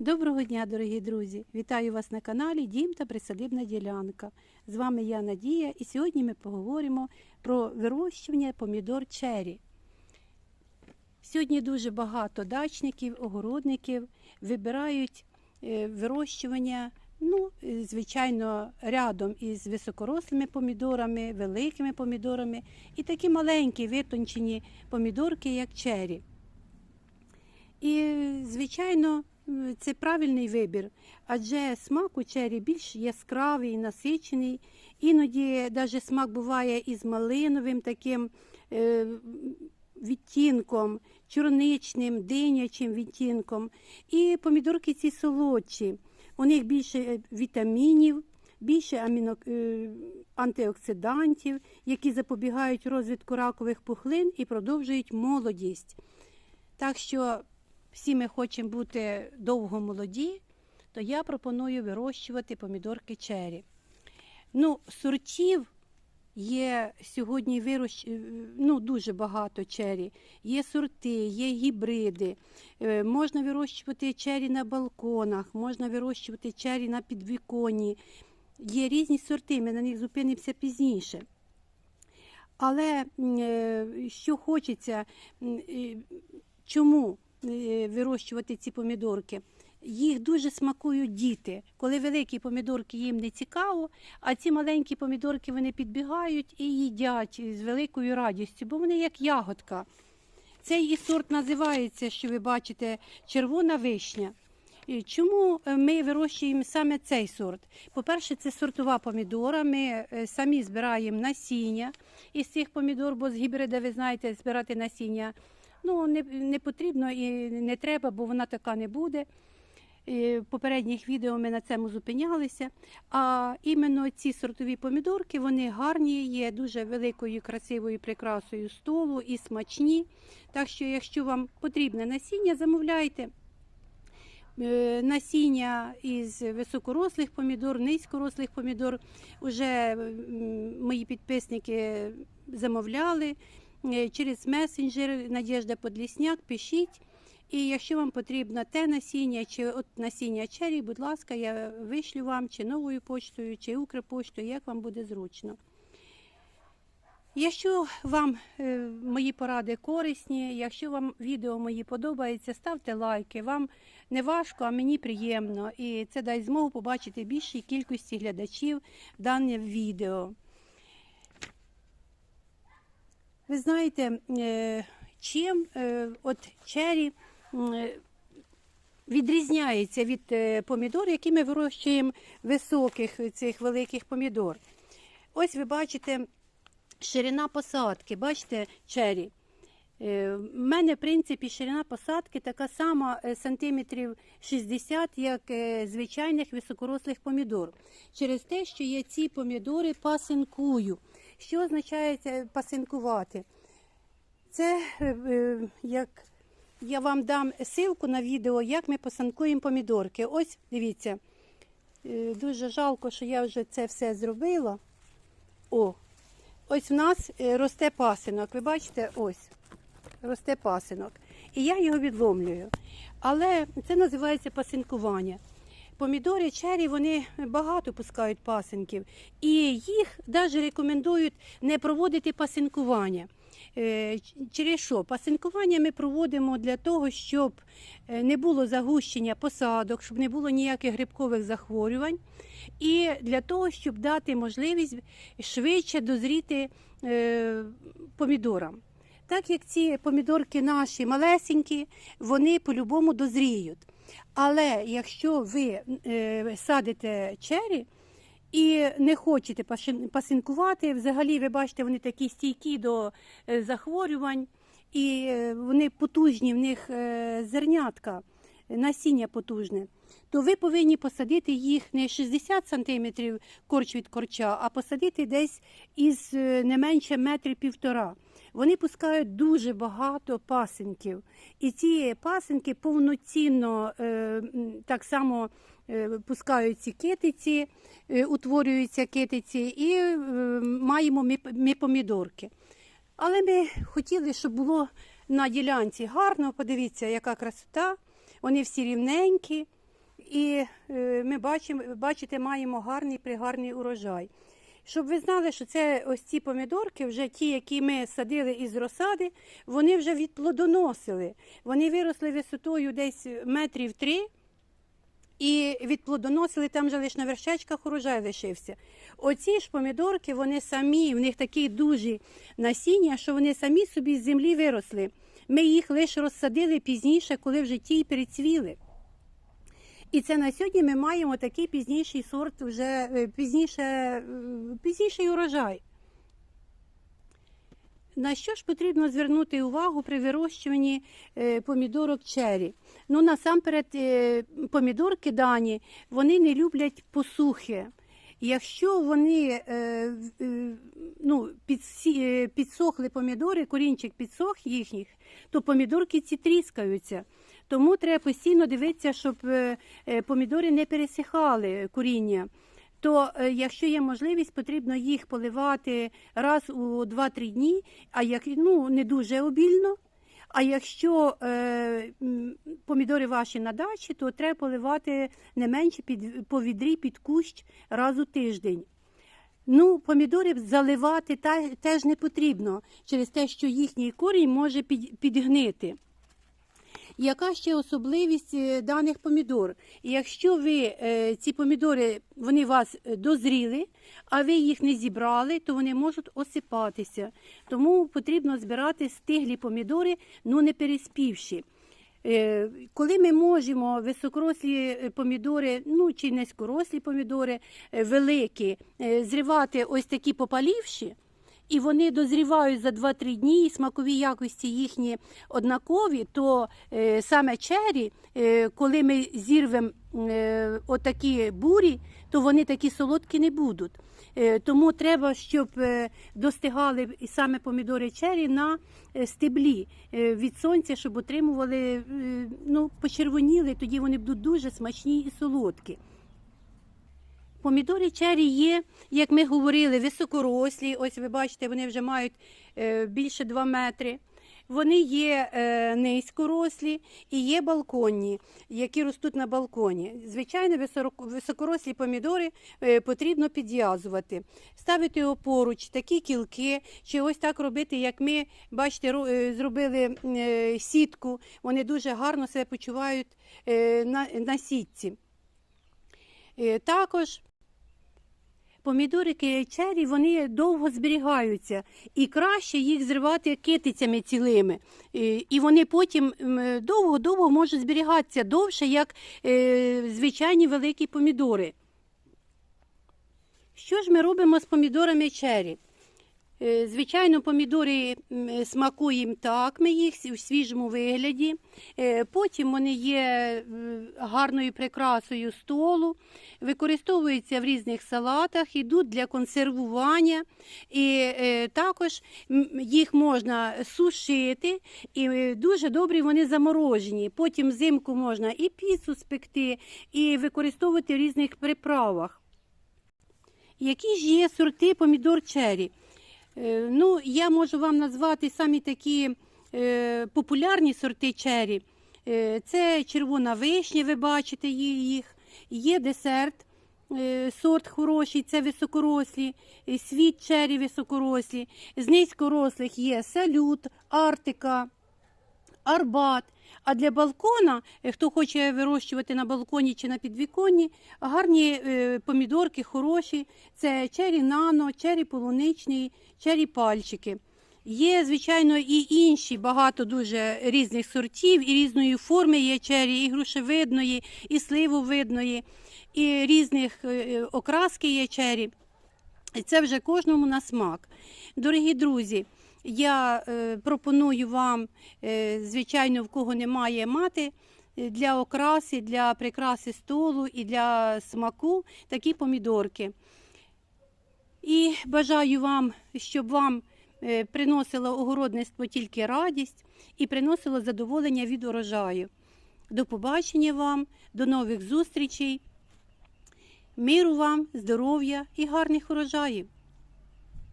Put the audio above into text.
Доброго дня, дорогі друзі! Вітаю вас на каналі Дім та Присадибна ділянка. З вами я Надія, і сьогодні ми поговоримо про вирощування помідор чері. Сьогодні дуже багато дачників, огородників вибирають е, вирощування, ну, е, звичайно, рядом із високорослими помідорами, великими помідорами і такі маленькі витончені помідорки, як чері. І, звичайно, це правильний вибір, адже смак у чері більш яскравий, насичений. Іноді навіть смак буває із малиновим таким е, відтінком, чорничним, динячим відтінком. І помідорки ці солодші. У них більше е, вітамінів, більше аміно, е, антиоксидантів, які запобігають розвитку ракових пухлин і продовжують молодість. Так що всі ми хочемо бути довго молоді, то я пропоную вирощувати помідорки чері. Ну, сортів є сьогодні вирощ... е, ну, дуже багато чері. Є сорти, є гібриди. Е, Можна вирощувати чері на балконах, можна вирощувати чері на підвіконні. Є різні сорти, ми на них зупинимося пізніше. Але е, що хочеться, чому вирощувати ці помідорки? Їх дуже смакують діти. Коли великі помідорки їм не цікаво, а ці маленькі помідорки вони підбігають і їдять з великою радістю, бо вони як ягодка. Цей і сорт називається, що ви бачите, червона вишня. Чому е, ми вирощуємо саме цей сорт? По-перше, це сортова помідора. Ми е, самі збираємо насіння із цих помідор, бо з гібрида, ви знаєте, збирати насіння ну, не, не потрібно і не треба, бо вона така не буде. В попередніх відео ми на цьому зупинялися. А іменно ці сортові помідорки вони гарні, є дуже великою красивою прикрасою столу і смачні. Так що, якщо вам потрібне насіння, замовляйте. Е, Насіння із високорослих помідор, низькорослих помідор. Уже мої підписники замовляли через месенджер Надежда Подлісняк. Пишіть. І якщо вам потрібно те насіння чи от насіння чері, будь ласка, я вишлю вам чи новою почтою, чи Укрпоштою, як вам буде зручно. Якщо вам е, мої поради корисні, якщо вам відео мої подобається, ставте лайки. Вам не важко, а мені приємно. І це дасть змогу побачити більшій кількості глядачів дане відео. Ви знаєте, е, чим е, от чері е, відрізняється від помідор, які ми вирощуємо високих цих великих помідор. Ось ви бачите ширина посадки, бачите, чері. В мене, в принципі, ширина посадки така сама сантиметрів 60, як звичайних високорослих помідор. Через те, що я ці помідори пасинкую. Що означає пасинкувати? Це е, е, як я вам дам ссылку на відео, як ми пасинкуємо помідорки. Ось дивіться. Е, Дуже жалко, що я вже це все зробила. О, ось в нас росте пасинок. Ви бачите, ось росте пасинок. І я його відломлюю. Але це називається пасинкування. Помідори чері вони багато пускають пасинків, і їх навіть рекомендують не проводити пасинкування. Е, Через що? Пасинкування ми проводимо для того, щоб е, не було загущення посадок, щоб не було ніяких грибкових захворювань, і для того, щоб дати можливість швидше дозріти е, помідорам. Так як ці помідорки наші малесенькі, вони по-любому дозріють. Але якщо ви е, садите чері і не хочете пасинкувати, взагалі ви бачите, вони такі стійкі до е, захворювань, і е, вони потужні, в них зернятка, насіння потужне, то ви повинні посадити їх не 60 см корч від корча, а посадити десь із не менше метрів півтора. Вони пускають дуже багато пасинків. І ці пасинки повноцінно е, так само е, пускають ці китиці, е, утворюються китиці, і маємо ми, помідорки. Але ми хотіли, щоб було на ділянці гарно. Подивіться, яка красота. Вони всі рівненькі. і ми бачимо, бачите, маємо гарний пригарний урожай. Щоб ви знали, що це ось ці помідорки, вже ті, які ми садили із розсади, вони вже відплодоносили. Вони виросли висотою десь метрів три і відплодоносили там же лише на вершечках урожай лишився. Оці ж помідорки, вони самі, в них такі дуже насіння, що вони самі собі з землі виросли. Ми їх лише розсадили пізніше, коли вже ті й перецвіли. І це на сьогодні ми маємо такий пізніший сорт, вже е, пізніше, е, пізніший урожай. На що ж потрібно звернути увагу при вирощуванні е, помідорок чері? Ну, насамперед, помідорки дані, вони не люблять посухи. Якщо вони ну, підсохли помідори, корінчик підсох їхніх, то помідорки ці тріскаються. Тому треба постійно дивитися, щоб е, е, помідори не пересихали коріння. То е, якщо є можливість, потрібно їх поливати раз у 2-3 дні, а як ну не дуже обільно. А якщо е, помідори ваші на дачі, то треба поливати не менше під по відрі під кущ раз у тиждень. Ну, помідори заливати та, теж не потрібно через те, що їхній корінь може під, підгнити. Яка ще особливість е, даних помідор? Якщо ви е, ці помідори вони вас е, дозріли, а ви їх не зібрали, то вони можуть осипатися. Тому потрібно збирати стиглі помідори, ну не переспівши. Коли ми можемо високорослі помідори, ну чи низькорослі помідори, великі, зривати ось такі попалівші, і вони дозрівають за 2-3 дні, і смакові якості їхні однакові, то е, саме чері, е, коли ми зірвемо е, отакі бурі, то вони такі солодкі не будуть. Е, тому треба, щоб е, достигали саме помідори чері на е, стеблі від сонця, щоб отримували, ну, почервоніли, тоді вони будуть дуже смачні і солодкі. Помідори чері є, як ми говорили, високорослі. Ось ви бачите, вони вже мають е, більше 2 метри. Вони є е, низькорослі і є балконні, які ростуть на балконі. Звичайно, високорослі помідори е, потрібно підв'язувати, ставити опоруч, такі кілки, чи ось так робити, як ми бачите, ро- зробили сітку. Вони дуже гарно себе почувають на, сітці. Також помідорики чері вони довго зберігаються, і краще їх зривати китицями цілими. Е, І вони потім довго-довго можуть зберігатися довше, як е, звичайні великі помідори. Що ж ми робимо з помідорами чері? Е, Звичайно, помідори м, смакуємо так, ми їх у свіжому вигляді. Е, Потім вони є е, гарною прикрасою столу, використовуються в різних салатах, йдуть для консервування. І е, також їх можна сушити, і е, дуже добрі вони заморожені. Потім взимку можна і піцу спекти, і використовувати в різних приправах. Які ж є сорти помідор чері? Е, Ну, я можу вам назвати самі такі е, популярні сорти чері. Е, це червона вишня, ви бачите їх. Є десерт, сорт хороший, це високорослі, світ чері високорослі. З низькорослих є салют, артика, арбат. А для балкона, е, хто хоче вирощувати на балконі чи на підвіконні, гарні е, помідорки хороші. Це чері нано, чері полуничний, чері пальчики. Є, звичайно, і інші багато дуже різних сортів і різної форми є чері, і грушевидної, і сливовидної, і різних е, окраски є чері. І це вже кожному на смак. Дорогі друзі, я е, пропоную вам, е, звичайно, в кого немає мати, е, для окраси, для прикраси столу і для смаку такі помідорки. І бажаю вам, щоб вам приносило огородництво тільки радість і приносило задоволення від урожаю. До побачення вам, до нових зустрічей. Миру вам, здоров'я і гарних урожаїв!